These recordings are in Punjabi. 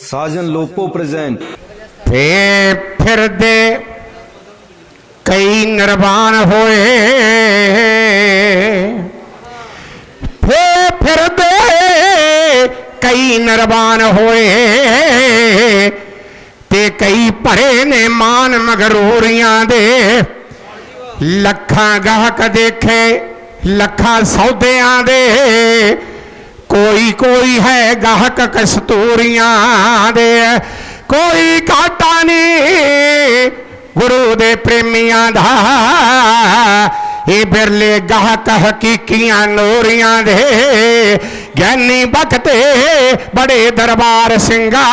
ਸਾਜਨ ਲੋਪੋ ਪ੍ਰੈਜ਼ੈਂਟ। ਫੇ ਫਿਰਦੇ ਕਈ ਨਿਰਵਾਣ ਹੋਏ। ਫੇ ਫਿਰਦੇ ਕਈ ਨਿਰਵਾਣ ਹੋਏ। ਤੇ ਕਈ ਭਰੇ ਨੇ ਮਾਨ ਮਗਰੂਰੀਆਂ ਦੇ। ਲੱਖਾਂ ਗਾਹਕ ਦੇਖੇ, ਲੱਖਾਂ ਸੌਦਿਆਂ ਦੇ। ਕੋਈ ਕੋਈ ਹੈ ਗਾਹਕ ਕਸਤੂਰੀਆਂ ਦੇ। ਕੋਈ ਘਾਟਾ ਨਹੀਂ ਗੁਰੂ ਦੇ ਪ੍ਰੇਮੀਆਂ ਦਾ। ਇਹ ਬਿਰਲੇ ਗਾਹਕ ਹਕੀਕੀਆਂ ਨੋਰੀਆਂ ਦੇ। ਗਿਆਨੀ ਬਖਤੇ ਬੜੇ ਦਰਬਾਰ ਸਿੰਘਾ।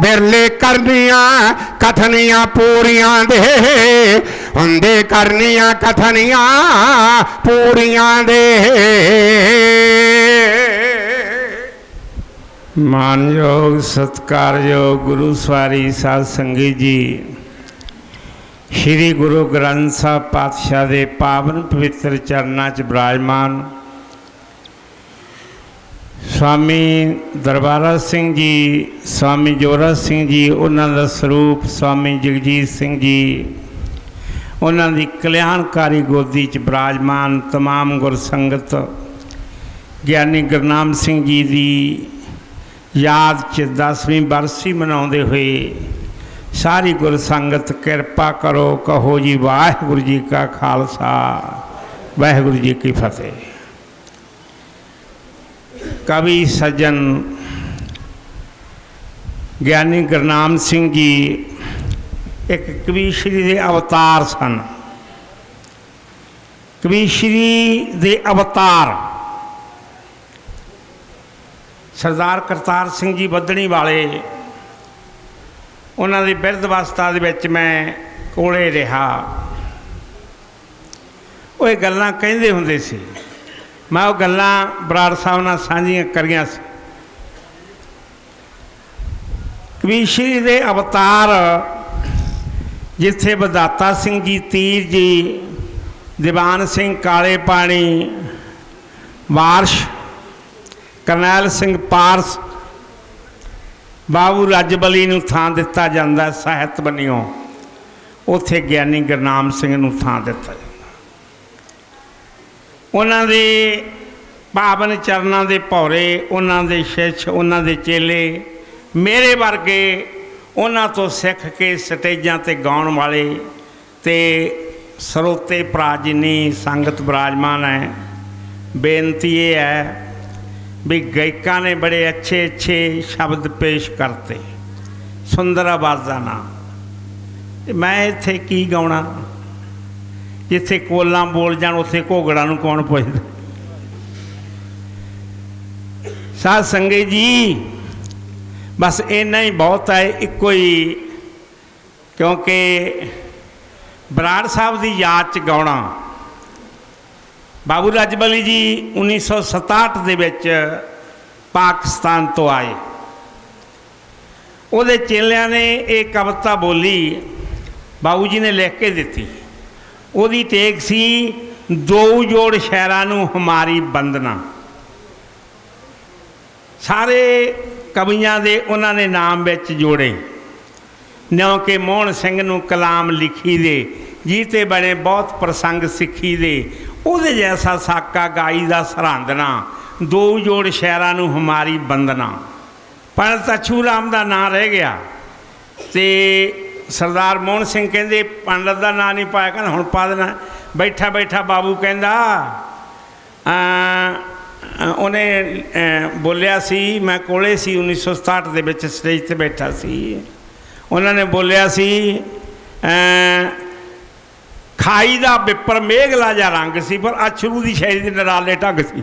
ਬਿਰਲੇ ਕਰਨੀਆਂ ਕਥਨੀਆਂ ਪੂਰੀਆਂ ਦੇ। ਹੁੰਦੇ ਕਰਨੀਆਂ ਕਥਨੀਆਂ ਪੂਰੀਆਂ ਦੇ। ਮਾਨਯੋਗ ਸਤਕਾਰਯੋਗ ਗੁਰੂ ਸਵਾਰੀ ਸਾਧ ਸੰਗਤ ਜੀ ਸ੍ਰੀ ਗੁਰੂ ਗ੍ਰੰਥ ਸਾਹਿਬ ਪਾਤਸ਼ਾਹ ਦੇ ਪਾਵਨ ਪਵਿੱਤਰ ਚਰਨਾਂ 'ਚ ਬਿਰਾਜਮਾਨ ਸਵਾਮੀ ਦਰਬਾਰਾ ਸਿੰਘ ਜੀ ਸਵਾਮੀ ਜੋਰਾ ਸਿੰਘ ਜੀ ਉਹਨਾਂ ਦਾ ਸਰੂਪ ਸਵਾਮੀ ਜਗਜੀਤ ਸਿੰਘ ਜੀ ਉਹਨਾਂ ਦੀ ਕਲਿਆਣਕਾਰੀ ਗੋਦੀ 'ਚ ਬਿਰਾਜਮਾਨ तमाम ਗੁਰਸੰਗਤ ਗਿਆਨੀ ਗੁਰਨਾਮ ਸਿੰਘ ਜੀ ਦੀ ਯਾਦ 'ਚ 10ਵੀਂ ਬਰਸੀ ਮਨਾਉਂਦੇ ਹੋਏ ਸਾਰੀ ਗੁਰ ਸੰਗਤ ਕਿਰਪਾ ਕਰੋ, ਕਹੋ ਜੀ ਵਾਹਿਗੁਰੂ ਜੀ ਕਾ ਖਾਲਸਾ, ਵਾਹਿਗੁਰੂ ਜੀ ਕੀ ਫਤਿਹ। ਕਵੀ ਸੱਜਣ ਗਿਆਨੀ ਗੁਰਨਾਮ ਸਿੰਘ ਜੀ ਇੱਕ ਕਵੀਸ਼ਰੀ ਦੇ ਅਵਤਾਰ ਸਨ। ਕਵੀਸ਼ਰੀ ਦੇ ਅਵਤਾਰ ਸਰਦਾਰ ਕਰਤਾਰ ਸਿੰਘ ਜੀ ਬੱਦਣੀ ਵਾਲੇ, ਉਹਨਾਂ ਦੀ ਬਿਰਧ ਅਵਸਥਾ ਦੇ ਵਿੱਚ ਮੈਂ ਕੋਲੇ ਰਿਹਾ। ਉਹ ਇਹ ਗੱਲਾਂ ਕਹਿੰਦੇ ਹੁੰਦੇ ਸੀ। ਮੈਂ ਉਹ ਗੱਲਾਂ ਬਰਾੜ ਸਾਹਿਬ ਨਾਲ ਸਾਂਝੀਆਂ ਕਰੀਆਂ ਸੀ। ਕਵੀਸ਼ਰੀ ਦੇ ਅਵਤਾਰ ਜਿੱਥੇ ਬਦਾਤਾ ਸਿੰਘ ਜੀ, ਤੀਰ ਜੀ, ਦੀਵਾਨ ਸਿੰਘ, ਕਾਲੇ ਪਾਣੀ, ਵਾਰਸ਼ ਕਰਨੈਲ ਸਿੰਘ ਪਾਰਸ ਬਾਬੂ ਰਾਜਬਲੀ ਨੂੰ ਥਾਂ ਦਿੱਤਾ ਜਾਂਦਾ ਸਾਹਿਤ ਬਣਿਓ ਉੱਥੇ ਗਿਆਨੀ ਗੁਰਨਾਮ ਸਿੰਘ ਨੂੰ ਥਾਂ ਦਿੱਤਾ ਜਾਂਦਾ ਉਹਨਾਂ ਦੇ ਪਾਵਨ ਚਰਨਾਂ ਦੇ ਭੌਰੇ, ਉਹਨਾਂ ਦੇ ਸ਼ਿਸ਼, ਉਹਨਾਂ ਦੇ ਚੇਲੇ, ਮੇਰੇ ਵਰਗੇ ਉਹਨਾਂ ਤੋਂ ਸਿੱਖ ਕੇ ਸਟੇਜਾਂ ਤੇ ਗਾਉਣ ਵਾਲੇ ਤੇ ਸਰੋਤੇ ਪ੍ਰਾਜਨੀ ਸੰਗਤ ਬਿਰਾਜਮਾਨ ਹੈ, ਬੇਨਤੀ ਇਹ ਹੈ ਵੀ ਗਾਇਕਾਂ ਨੇ ਬੜੇ ਅੱਛੇ ਅੱਛੇ ਸ਼ਬਦ ਪੇਸ਼ ਕਰਤੇ। ਸੁੰਦਰ ਆਵਾਜ਼ਾਂ ਨਾਲ ਮੈਂ ਇੱਥੇ ਕੀ ਗਾਉਣਾ? ਜਿੱਥੇ ਕੋਲਾਂ ਬੋਲ ਜਾਣ, ਉੱਥੇ ਘੋਗੜਾ ਨੂੰ ਕੌਣ ਪੁੱਛਦਾ? ਸਾਧ ਸੰਗੇ ਜੀ, ਬਸ ਇੰਨਾ ਹੀ ਬਹੁਤ ਹੈ, ਇੱਕੋ ਹੀ। ਕਿਉਂਕਿ ਬਰਾੜ ਸਾਹਿਬ ਦੀ ਯਾਦ ਚ ਗਾਉਣਾ ਬਾਬੂ ਰਾਜਬਲੀ ਜੀ 1967 ਦੇ ਵਿੱਚ ਪਾਕਿਸਤਾਨ ਤੋਂ ਆਏ। ਉਹਦੇ ਚੇਲਿਆਂ ਨੇ ਇਹ ਕਵਿਤਾ ਬੋਲੀ, ਬਾਬੂ ਜੀ ਨੇ ਲਿਖ ਕੇ ਦਿੱਤੀ। ਉਹਦੀ ਟੇਕ ਸੀ, ਦੋ ਜੋੜ ਸ਼ਹਿਰਾਂ ਨੂੰ ਹਮਾਰੀ ਬੰਦਨਾ ਸਾਰੇ ਕਵੀਆਂ ਦੇ ਉਹਨਾਂ ਨੇ ਨਾਮ ਵਿੱਚ ਜੋੜੇ। ਨਿਉ ਕਿ ਮੋਹਨ ਸਿੰਘ ਨੂੰ ਕਲਾਮ ਲਿਖੀ ਦੇ ਜੀ ਤੇ ਬਣੇ ਬਹੁਤ ਪ੍ਰਸੰਗ ਸਿੱਖੀ ਦੇ। ਉਹਦੇ ਜੈਸਾ ਸਾਕਾ ਗਾਈ ਦਾ ਸਰਹੰਦਨਾ ਦੋ ਜੋੜ ਸ਼ਹਿਰਾਂ ਨੂੰ ਹਮਾਰੀ ਬੰਦਨਾ ਪਰ ਤਛੂ ਰਾਮ ਦਾ ਨਾਂ ਰਹਿ ਗਿਆ। ਤੇ ਸਰਦਾਰ ਮੋਹਨ ਸਿੰਘ ਕਹਿੰਦੇ, ਪੰਡਤ ਦਾ ਨਾਂ ਨਹੀਂ ਪਾਇਆ, ਕਹਿੰਦਾ ਹੁਣ ਪਾ ਦੇਣਾ। ਬੈਠਾ ਬੈਠਾ ਬਾਬੂ ਕਹਿੰਦਾ ਉਹਨੇ ਬੋਲਿਆ ਸੀ, ਮੈਂ ਕੋਲੇ ਸੀ 1967 ਦੇ ਵਿੱਚ ਸਟੇਜ ਤੇ ਬੈਠਾ ਸੀ। ਉਹਨਾਂ ਨੇ ਬੋਲਿਆ ਸੀ ਖਾਈ ਦਾ ਵਿਪਰ ਮੇਘਲਾ ਜਾਂ ਰੰਗ ਸੀ, ਪਰ ਅਛਰੂ ਦੀ ਸ਼ੈਲੀ ਦੇ ਨਰਾਲੇ ਢੰਗ ਸੀ।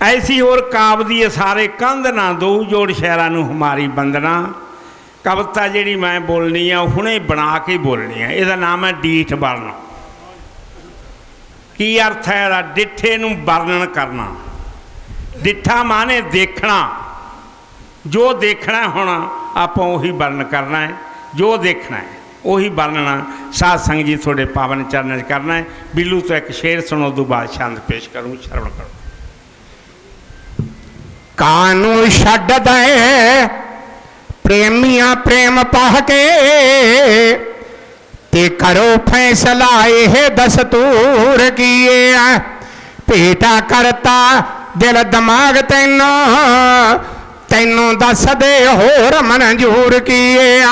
ਐਸੀ ਹੋਰ ਕਾਬ ਦੀ ਸਾਰੇ ਕੰਧ ਨਾ ਦੋ, ਜੋੜ ਸ਼ਹਿਰਾਂ ਨੂੰ ਹਮਾਰੀ ਬੰਦਨਾ ਕਵਿਤਾ ਜਿਹੜੀ ਮੈਂ ਬੋਲਣੀ ਆ, ਉਹ ਹੁਣੇ ਬਣਾ ਕੇ ਬੋਲਣੀ ਆ। ਇਹਦਾ ਨਾਮ ਹੈ ਡੀਠ ਵਰਣ। ਕੀ ਅਰਥ ਹੈ ਇਹਦਾ? ਡਿੱਠੇ ਨੂੰ ਵਰਣਨ ਕਰਨਾ। ਡਿੱਠਾ ਮਾਨੇ ਦੇਖਣਾ। ਜੋ ਦੇਖਣਾ ਹੁਣ, ਆਪਾਂ ਉਹੀ ਵਰਣ ਕਰਨਾ ਹੈ। ਜੋ ਦੇਖਣਾ ਹੈ। ਉਹੀ ਵਰਣਨਾ ਸਾਧ ਸੰਗ ਜੀ ਤੁਹਾਡੇ ਪਾਵਨ ਚਰਨਾਂ 'ਚ ਕਰਨਾ ਹੈ। ਬਿੱਲੂ ਤੋਂ ਇੱਕ ਸ਼ੇਰ ਸੁਣੋ ਤੋਂ ਬਾਅਦ ਛੰਦ ਪੇਸ਼ ਕਰੂੰ, ਸ਼ਰਵਣ ਕਰੋ। ਕਾਨੂੰ ਛੱਡ ਦੇ, ਪ੍ਰੇਮੀਆਂ ਪ੍ਰੇਮ ਪਾਹ ਕੇ, ਤੇ ਕਰੋ ਫੈਸਲਾ ਇਹ ਦਸਤੂਰ ਕੀਏ ਭੇਟਾ ਕਰਤਾ ਦਿਲ ਦਿਮਾਗ ਤੈਨੂੰ ਤੈਨੂੰ ਦੱਸ ਦੇ ਹੋਰ ਮਨਜ਼ੂਰ ਕੀਏ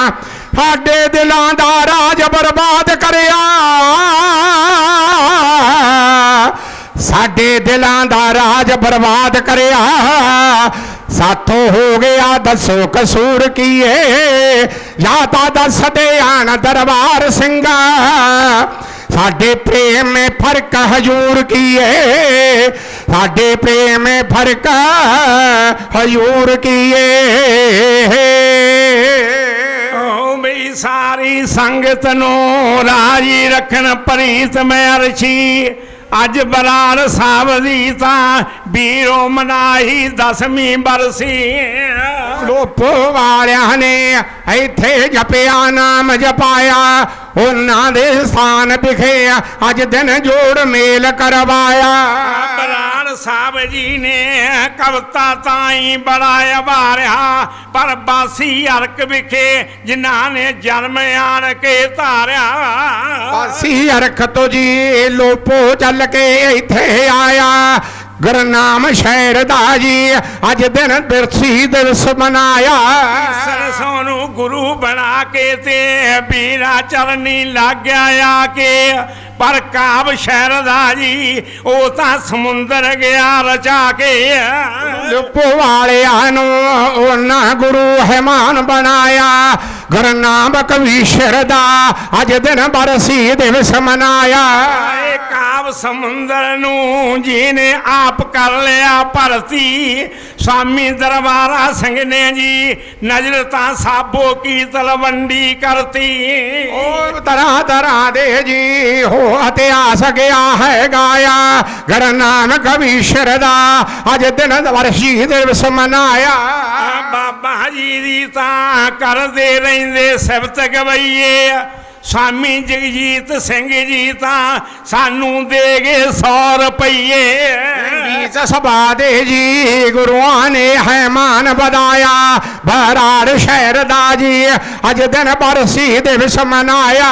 ਸਾਡੇ ਦਿਲਾਂ ਦਾ ਰਾਜ ਬਰਬਾਦ ਕਰਿਆ। ਸਾਡੇ ਦਿਲਾਂ ਦਾ ਰਾਜ ਬਰਬਾਦ ਕਰਿਆ। ਸਾਥੋਂ ਹੋ ਗਿਆ ਦੱਸੋ ਕਸੂਰ ਕੀਏ। ਜਾਂ ਤਾਂ ਦੱਸ ਦੇ ਆਣ ਦਰਬਾਰ ਸਿੰਘਾ। ਸਾਡੇ ਪ੍ਰੇਮ ਮੇ ਫ਼ਰਕ ਹਜੂਰ ਕੀਏ। ਸਾਡੇ ਪ੍ਰੇਮ ਮੇ ਫ਼ਰਕ ਹਜੂਰ ਕੀਏ। ਓ ਸਾਰੀ ਸੰਗਤ ਨੂੰ ਰਾਜੀ ਰੱਖਣ ਪ੍ਰੀਤ ਮੈਂ ਅਰਸ਼ੀ। ਅੱਜ ਬਰਾੜ ਸਾਹਿਬ ਦੀ ਤਾਂ ਵੀਰੋ ਮਨਾਹੀ ਦਸਵੀਂ ਬਰਸੀ। ਲੋਪ ਵਾਲਿਆਂ ਨੇ ਇੱਥੇ ਜਪਿਆ, ਨਾਮ ਜਪਾਇਆ। ਉਹਨਾਂ ਦੇ ਸਥਾਨ ਵਿਖੇ ਅੱਜ ਦਿਨ ਜੋੜ ਮੇਲ ਕਰਵਾਇਆ। ਸਾਹਿਬ ਜੀ ਨੇ ਕਵਤਾ ਤਾਈ ਬੜਾ ਵਾਰਿਆ ਪਰ ਬਾਸੀ ਹਰਕ ਵਿਖੇ ਜਿਨ੍ਹਾਂ ਨੇ ਜਨਮ ਆਣ ਕੇ ਧਾਰਿਆ। ਅਸੀਂ ਅਰਖ ਤੋਂ ਜੀ ਲੋਪੋ ਚੱਲ ਕੇ ਇੱਥੇ ਆਇਆ। ਗੁਰਨਾਮ ਸ਼ਹਿਰ ਦਾ ਜੀ ਅੱਜ ਦਿਨ ਬਿਰਸੀ ਦਿਵਸ ਮਨਾਇਆ। ਸਰਸੋਂ ਨੂੰ ਗੁਰੂ ਬਣਾ ਕੇ ਤੇ ਵੀਰਾ ਚਰਨੀ ਲੱਗਿਆ ਆ ਕੇ ਪਰ ਕਾਬ ਸ਼ਹਿਰ ਦਾ ਜੀ, ਉਹ ਤਾਂ ਸਮੁੰਦਰ ਗਿਆ ਰਚਾ ਕੇ। ਲੋਪੋ ਵਾਲਿਆਂ ਨੂੰ ਉਹਨਾਂ ਗੁਰੂ ਹੈਮਾਨ ਬਣਾਇਆ। ਗੁਰਨਾਮ ਕਵੀਸ਼ਰ ਦਾ ਅੱਜ ਦਿਨ ਬਰਸੀ ਦਿਵਸ ਮਨਾਇਆ। ਸਮੁੰਦਰ ਨੂੰ ਜੀ ਨੇ ਆਪ ਕਰ ਲਿਆ ਭਰਤੀ। ਸਵਾਮੀ ਦਰਬਾਰਾ ਸਿੰਘ ਨੇ ਜੀ ਨਜ਼ਰ ਤਾਂ ਸਾਬੋ ਕੀ ਤਲਵੰਡੀ ਕਰਤੀ। ਉਹ ਤਰ੍ਹਾਂ ਤਰ੍ਹਾਂ ਦੇ ਜੀ ਹੋ ਇਤਿਹਾਸ ਗਿਆ ਹੈ ਗਾਇਆ। ਗੁਰਨਾਮ ਕਵੀਸ਼ਰ ਦਾ ਅੱਜ ਦਿਨ ਬਰਸੀ ਦਿਵਸ ਮਨਾਇਆ। ਬਾਬਾ ਜੀ ਦੀ ਤਾਂ ਕਰਦੇ ਰਹਿੰਦੇ ਸਿਫਤ ਗਵਈਏ। ਸਵਾਮੀ ਜਗਜੀਤ ਸਿੰਘ ਜੀ ਤਾਂ ਸਾਨੂੰ ਦੇ ਗਏ 100 ਰੁਪਈਏ। ਬੀਜ ਸਭਾ ਦੇ ਜੀ ਗੁਰੂਆਂ ਨੇ ਹੈਮਾਨ ਵਧਾਇਆ। ਬਰਾੜ ਸ਼ਹਿਰ ਦਾ ਜੀ ਅੱਜ ਦਿਨ ਬਰਸੀ ਦਿਵਸ ਮਨਾਇਆ।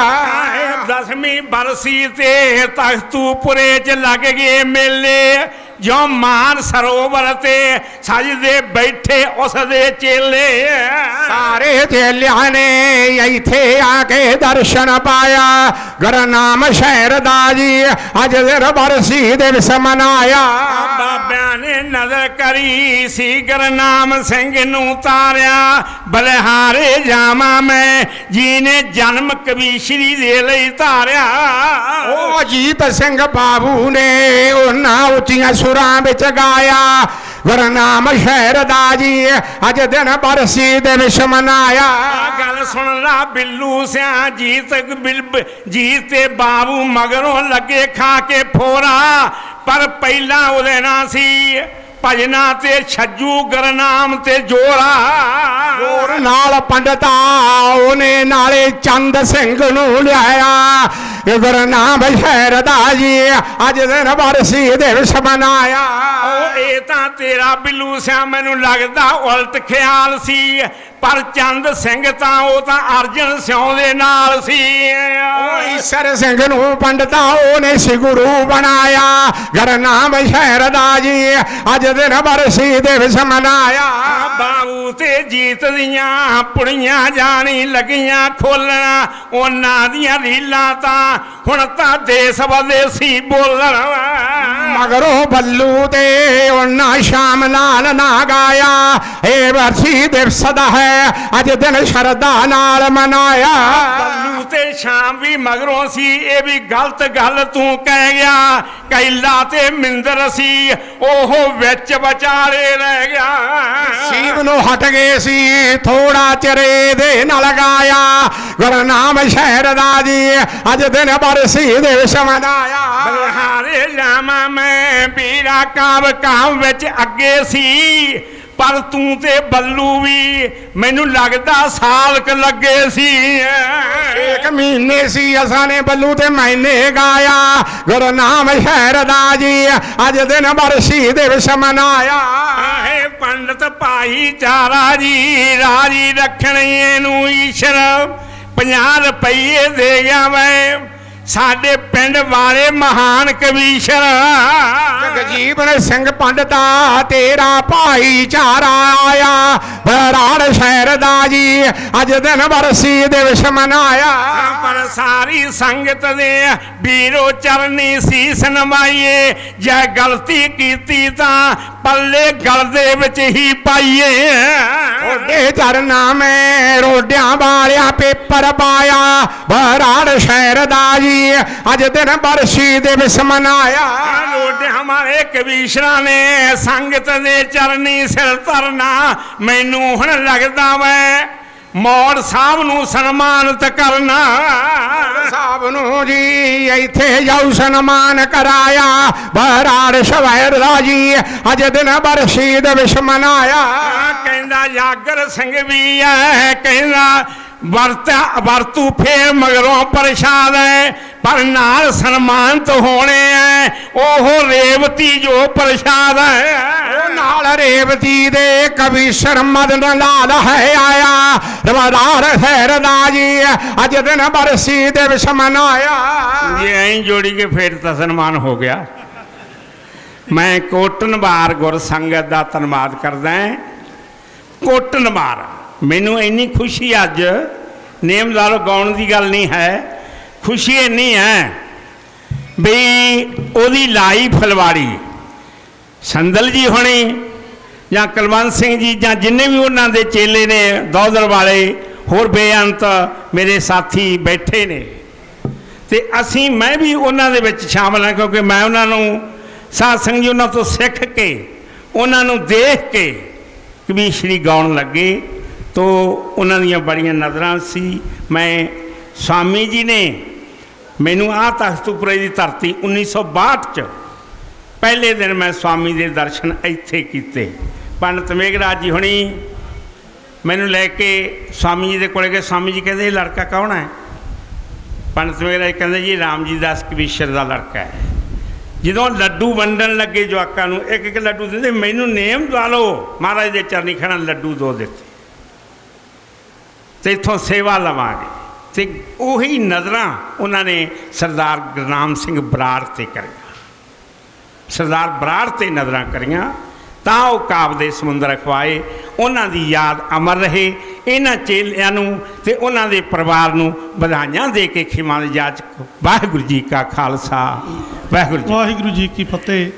ਦਸਵੀਂ ਬਰਸੀ ਤੇ ਤਖਤੂਪੁਰੇ ਚ ਲੱਗ ਗਏ ਮੇਲੇ। ਜੋ ਮਾਨ ਸਰੋਵਰ ਤੇ ਸਜਦੇ ਬੈਠੇ ਉਸ ਦੇ ਚੇਲੇ। ਸਾਰੇ ਚੇਲਿਆਂ ਨੇ ਇੱਥੇ ਆ ਕੇ ਦਰਸ਼ਨ ਪਾਇਆ। ਗੁਰਨਾਮ ਸ਼ਹਿਰ ਦਾ ਜੀ ਅੱਜ ਦਿਨ ਬਰਸੀ ਦਿਵਸ ਮਨਾਇਆ। ਬਾਬਿਆਂ ਨੇ ਨਜ਼ਰ ਕਰੀ ਸੀ ਗੁਰਨਾਮ ਸਿੰਘ ਨੂੰ ਤਾਰਿਆ। ਬਲਿਹਾਰੇ ਜਾਵਾਂ ਮੈਂ ਜੀ ਨੇ ਜਨਮ ਕਵੀਸ਼ਰੀ ਦੇ ਲਈ ਧਾਰਿਆ ਉਹ ਅਜੀਤ ਸਿੰਘ ਬਾਬੂ ਨੇ ਉਹਨਾਂ ਉੱਚੀਆਂ ਸੁਰਾਂ ਵਿੱਚ ਗਾਇਆ। ਗੁਰਨਾਮ ਸ਼ਹਿਰ ਦਾ ਜੀ, ਅੱਜ ਦਿਨ ਬਰਸੀ ਦਿਵਸ ਮਨਾਇਆ। ਗੱਲ ਸੁਣ ਲਾ ਬਿੱਲੂ ਸਿਆ, ਜੀਤ ਬਿਲ ਜੀਤ ਤੇ ਬਾਬੂ ਮਗਰੋਂ ਲੱਗੇ ਖਾ ਕੇ ਫੋਰਾ। ਪਰ ਪਹਿਲਾਂ ਉਹਦੇ ਨਾਂ ਸੀ ਭਜਨਾ ਤੇ ਛੱਜੂ ਗਰਨਾਮ ਤੇ ਜੋਰਾ। ਹੋਰ ਨਾਲ ਪੰਡਤਾ ਉਹਨੇ ਨਾਲੇ ਚੰਦ ਸਿੰਘ ਨੂੰ ਲਿਆਇਆ। ਇਹ ਗੁਰਨਾਮ ਸ਼ਹਿਰ ਦਾ ਜੀ ਅੱਜ ਦਿਨ ਬਰਸੀ ਦਿਵਸ ਮਨਾਇਆ। ਉਹ ਇਹ ਤਾਂ ਤੇਰਾ ਬਿੱਲੂ ਸਿਆ ਮੈਨੂੰ ਲੱਗਦਾ ਉਲਟ ਖਿਆਲ ਸੀ। ਪਰ ਚੰਦ ਸਿੰਘ ਤਾਂ ਉਹ ਤਾਂ ਅਰਜਨ ਸਿਉ ਦੇ ਨਾਲ ਸੀ। ਉਹ ਈਸ਼ਰ ਸਿੰਘ ਨੂੰ ਪੰਡਤਾ ਉਹਨੇ ਸੀ ਗੁਰੂ ਬਣਾਇਆ। ਗੁਰਨਾਮ ਸ਼ਹਿਰ ਦਾ ਜੀ ਅੱਜ ਦਿਨ ਬਰਸੀ ਦਿਵਸ ਮਨਾਇਆ। ਬਾਬੂ ਤੇ ਜੀਤ ਦੀਆਂ ਪੁੜੀਆਂ ਜਾਣੀ ਲੱਗੀਆਂ ਖੋਲਣਾ। ਉਹਨਾਂ ਦੀਆਂ ਰੀਲਾਂ ਤਾਂ ਹੁਣ ਤਾਂ ਦੇਸ ਵਿਦੇਸੀ ਬੋਲਣ ਮਗਰੋਂ ਬੱਲੂ ਤੇ ਉਹਨਾਂ ਸ਼ਾਮ ਨਾਲ ਨਾ ਗਾਇਆ ਇਹ ਵਰਸੀ ਦਿਵਸ ਦਾ ਹੈ ਅੱਜ ਦਿਨ ਸ਼ਰਧਾ ਨਾਲ ਮਨਾਇਆ ਬੱਲੂ ਤੇ ਸ਼ਾਮ ਵੀ ਮਗਰੋਂ ਸੀ ਇਹ ਵੀ ਗਲਤ ਗੱਲ ਤੂੰ ਕਹਿ ਗਿਆ ਕੈਲਾ ਤੇ ਮਿੰਦਰ ਸੀ ਉਹ ਵਿੱਚ ਵਿਚਾਲੇ ਰਹਿ ਗਿਆ। ਸੀਮ ਨੂੰ ਹਟ ਗਏ ਸੀ ਥੋੜਾ ਚਿਰੇ ਦੇ ਨਾਲ ਗਾਇਆ। ਗੁਰਨਾਮ ਸ਼ਹਿਰ ਦਾ ਜੀ ਅੱਜ ਦਿਨ ਬਰਸੀ ਦਿਵਸ ਮਨਾਇਆ ਬਲਹਾਰੇ ਜਾਮਾ ਮੈਂ ਪੀਰਾ ਕਾਵ ਕਾਵ ਵਿੱਚ ਅੱਗੇ ਸੀ। ਪਰ ਤੂੰ ਤੇ ਬੱਲੂ ਵੀ ਮੈਨੂੰ ਲੱਗਦਾ ਸਾਲ ਕ ਲੱਗੇ ਸੀ। ਇੱਕ ਮਹੀਨੇ ਸੀ ਅਸਾਂ ਨੇ ਬੱਲੂ ਤੇ ਮੈਨੇ ਗਾਇਆ। ਗੁਰੂ ਨਾਮ ਸ਼ਹਿਰਦਾ ਜੀ ਅੱਜ ਦਿਨ ਬਰਸੀ ਦਿਵਸ ਮਨਾਇਆ। ਆਹੇ ਪੰਡਤ ਭਾਈਚਾਰਾ ਜੀ ਰਾਜੀ ਰੱਖਣ ਇਹਨੂੰ ਈਸ਼ਰ। 50 ਰੁਪਏ ਦੇ ਗਿਆ ਮੈਂ। ਸਾਡੇ ਪਿੰਡ ਵਾਲੇ ਮਹਾਨ ਕਵੀਸ਼ਰ। ਜਗਜੀਵਨ ਸਿੰਘ ਪੰਡਤਾ ਤੇਰਾ ਭਾਈਚਾਰਾ ਆਇਆ। ਬਰਾੜ ਸ਼ਹਿਰਦਾ ਜੀ ਅੱਜ ਦਿਨ ਬਰਸੀ ਦਿਵਸ ਮਨਾਇਆ। ਪਰ ਸਾਰੀ ਸੰਗਤ ਦੇ ਵੀਰੋ ਚਰਨੀ ਸੀਸ ਨਵਾਈਏ। ਜੇ ਗਲਤੀ ਕੀਤੀ ਤਾਂ ਪੱਲੇ ਗਲ ਦੇ ਵਿੱਚ ਹੀ ਪਾਈਏ। ਓਡੇ ਚਰਨਾ ਮੈਂ ਰੋਡਿਆਂ ਵਾਲਿਆ ਪੇਪਰ ਪਾਇਆ ਸ਼ਹਿਰ ਦਾ ਜੀ। ਅੱਜ ਦਿਨ ਬਰਸੀ ਦਿਵਸ ਮਨਾਇਆ। ਰੋਡਿਆਂ ਹਮਾਰੇ ਕਵੀਸ਼ਰਾਂ ਨੇ ਸੰਗਤ ਦੇ ਚਰਨੀ ਸਿਰ ਧਰਨਾ, ਮੈਨੂੰ ਹੁਣ ਲੱਗਦਾ ਵੈ। ਮੌੜ ਸਾਹਿਬ ਨੂੰ ਸਨਮਾਨਿਤ ਕਰਨਾ। ਸਾਹਿਬ ਨੂੰ ਜੀ ਇੱਥੇ ਜਾਉ ਸਨਮਾਨ ਕਰਾਇਆ। ਬਰਾੜ ਸ਼ਹਿਰ ਦਾ ਜੀ ਅੱਜ ਦਿਨ ਬਰਸੀ ਦਿਵਸ ਮਨਾਇਆ। ਕਹਿੰਦਾ ਜਾਗਰ ਸਿੰਘ ਵੀ ਐ ਕਹਿੰਦਾ ਵਰਤ ਵਰਤੂ ਫੇਰ ਮਗਰੋਂ ਪ੍ਰਸ਼ਾਦ ਐ। ਪਰ ਨਾਲ ਸਨਮਾਨਿਤ ਹੋਣੇ ਐ। ਉਹ ਰੇਵਤੀ ਜੋ ਪ੍ਰਸ਼ਾਦ ਐ। ਉਹ ਨਾਲ ਰੇਵਤੀ ਦੇ ਕਵੀ ਸ਼ਰਮਦ ਲਾਲ ਹੈ ਆਇਆ। ਰਵਾਦਾਰ ਖੈਰ ਜੀ ਅੱਜ ਦਿਨ ਬਰਸੀ ਦਿਵਸ ਮਨਾਇਆ। ਜੇ ਐਂ ਜੋੜੀ ਕੇ ਫੇਰ ਤਾਂ ਸਨਮਾਨ ਹੋ ਗਿਆ। ਮੈਂ ਕੋਟਨਵਾਰ ਗੁਰ ਸੰਗਤ ਦਾ ਧੰਨਵਾਦ ਕਰਦਾ ਹਾਂ ਕੋਟਨਵਾਰ ਮੈਨੂੰ ਇੰਨੀ ਖੁਸ਼ੀ ਅੱਜ, ਨੇਮ ਗਾਉਣ ਦੀ ਗੱਲ ਨਹੀਂ ਹੈ। ਖੁਸ਼ੀ ਇੰਨੀ ਹੈ ਵੀ ਉਹਦੀ ਲਾਈ ਫਲਵਾੜੀ। ਸੰਦਲ ਜੀ ਹੋਣੀ ਜਾਂ ਕੁਲਵੰਤ ਸਿੰਘ ਜੀ ਜਾਂ ਜਿੰਨੇ ਵੀ ਉਹਨਾਂ ਦੇ ਚੇਲੇ ਨੇ ਦੌਦਰ ਵਾਲੇ, ਹੋਰ ਬੇਅੰਤ ਮੇਰੇ ਸਾਥੀ ਬੈਠੇ ਨੇ। ਤੇ ਅਸੀਂ, ਮੈਂ ਵੀ ਉਹਨਾਂ ਦੇ ਵਿੱਚ ਸ਼ਾਮਲ ਹਾਂ ਕਿਉਂਕਿ ਮੈਂ ਉਹਨਾਂ ਨੂੰ, ਸਾਧ ਸੰਗ ਜੀ ਉਹਨਾਂ ਤੋਂ ਸਿੱਖ ਕੇ, ਉਹਨਾਂ ਨੂੰ ਦੇਖ ਕੇ ਕਵੀਸ਼ਰੀ ਗਾਉਣ ਲੱਗੇ। ਤੋਂ ਉਹਨਾਂ ਦੀਆਂ ਬੜੀਆਂ ਨਜ਼ਰਾਂ ਸੀ। ਮੈਂ, ਸਵਾਮੀ ਜੀ ਨੇ ਮੈਨੂੰ ਆਹ ਤਖਤੂਪੁਰੇ ਦੀ ਧਰਤੀ 1962 ਚ ਪਹਿਲੇ ਦਿਨ ਮੈਂ ਸਵਾਮੀ ਦੇ ਦਰਸ਼ਨ ਇੱਥੇ ਕੀਤੇ। ਪੰਡਤ ਮੇਘਰਾਜ ਜੀ ਹੁਣੀ ਮੈਨੂੰ ਲੈ ਕੇ ਸਵਾਮੀ ਜੀ ਦੇ ਕੋਲੇ ਗਏ। ਸਵਾਮੀ ਜੀ ਕਹਿੰਦੇ, ਇਹ ਲੜਕਾ ਕੌਣ ਹੈ? ਪੰਡਤ ਮੇਘਰਾਜ ਕਹਿੰਦੇ, ਜੀ, ਰਾਮ ਜੀ ਦਾਸ ਕਵੀਸ਼ਰ ਦਾ ਲੜਕਾ ਹੈ। ਜਦੋਂ ਲੱਡੂ ਵੰਡਣ ਲੱਗੇ ਜਵਾਕਾਂ ਨੂੰ, ਇੱਕ ਇੱਕ ਲੱਡੂ ਦਿੰਦੇ, ਮੈਨੂੰ ਨੇਮ ਦਵਾ ਲਓ। ਮਹਾਰਾਜ ਦੇ ਚਰਨੀ ਖੜਾ ਲੱਡੂ ਦੋ ਦਿੱਤੇ। ਤੇ ਇਥੋਂ ਸੇਵਾ ਲਵਾਂਗੇ। ਤੇ ਉਹੀ ਨਜ਼ਰਾਂ ਉਹਨਾਂ ਨੇ ਸਰਦਾਰ ਗੁਰਨਾਮ ਸਿੰਘ ਬਰਾੜ ਤੇ ਕਰੀਆਂ। ਸਰਦਾਰ ਬਰਾੜ ਤੇ ਨਜ਼ਰਾਂ ਕਰੀਆਂ, ਤਾਂ ਉਹ ਕਾਬ ਦੇ ਸਮੁੰਦਰ ਅਖਵਾਏ, ਉਹਨਾਂ ਦੀ ਯਾਦ ਅਮਰ ਰਹੇ, ਇਹਨਾਂ ਚੇਲਿਆਂ ਨੂੰ ਤੇ ਉਹਨਾਂ ਦੇ ਪਰਿਵਾਰ ਨੂੰ ਵਧਾਈਆਂ ਦੇ ਕੇ ਖਿਮਾਂ ਦੇ ਜਾਚ ਵਾਹਿਗੁਰੂ ਜੀ ਕਾ ਖਾਲਸਾ, ਵਾਹਿਗੁਰੂ ਜੀ ਵਾਹਿਗੁਰੂ ਜੀ ਕੀ ਫਤਿਹ।